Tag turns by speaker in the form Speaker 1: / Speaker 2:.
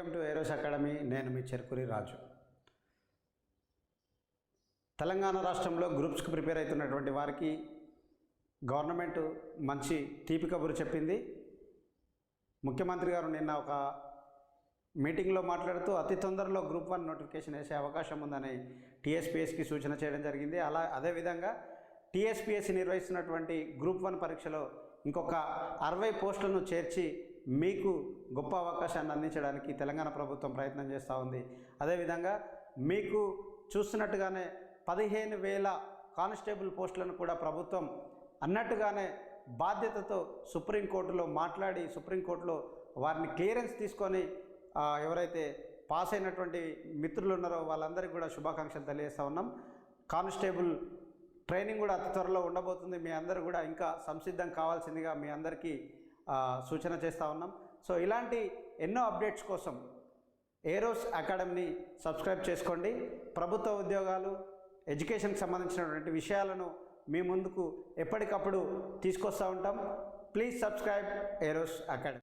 Speaker 1: Welcome to Eros academy. నేను మీ చెరుకురి రాజు. తెలంగాణ రాష్ట్రంలో గ్రూప్స్కి prepare అవుతున్నటువంటి వారికి గవర్నమెంట్ మంచి తీపి కబురు చెప్పింది. ముఖ్యమంత్రి గారు నిన్న ఒక మీటింగ్లో మాట్లాడుతూ అతి తొందరలో గ్రూప్ వన్ నోటిఫికేషన్ వేసే అవకాశం ఉందని టీఎస్పీఎస్కి సూచన చేయడం జరిగింది. అలా అదేవిధంగా టీఎస్పీఎస్సి నిర్వహిస్తున్నటువంటి గ్రూప్ వన్ పరీక్షలో ఇంకొక అరవై పోస్టులను చేర్చి మీకు గొప్ప అవకాశాన్ని అందించడానికి తెలంగాణ ప్రభుత్వం ప్రయత్నం చేస్తూ ఉంది. అదేవిధంగా మీకు చూస్తున్నట్టుగానే పదిహేను వేల కానిస్టేబుల్ పోస్టులను కూడా ప్రభుత్వం అన్నట్టుగానే బాధ్యతతో సుప్రీంకోర్టులో మాట్లాడి సుప్రీంకోర్టులో వారిని క్లియరెన్స్ తీసుకొని ఎవరైతే పాస్ అయినటువంటి మిత్రులు ఉన్నారో వాళ్ళందరికీ కూడా శుభాకాంక్షలు తెలియజేస్తూ ఉన్నాం. కానిస్టేబుల్ ట్రైనింగ్ కూడా అతి త్వరలో ఉండబోతుంది. మీ అందరూ కూడా ఇంకా సంసిద్ధం కావాల్సిందిగా మీ అందరికీ సూచన చేస్తూ ఉన్నాం. సో ఇలాంటి ఎన్నో అప్డేట్స్ కోసం ఏరోస్ అకాడమీని సబ్స్క్రైబ్ చేసుకోండి. ప్రభుత్వ ఉద్యోగాలు ఎడ్యుకేషన్కి సంబంధించినటువంటి విషయాలను మీ ముందుకు ఎప్పటికప్పుడు తీసుకొస్తూ ఉంటాం. Please subscribe Eros academy.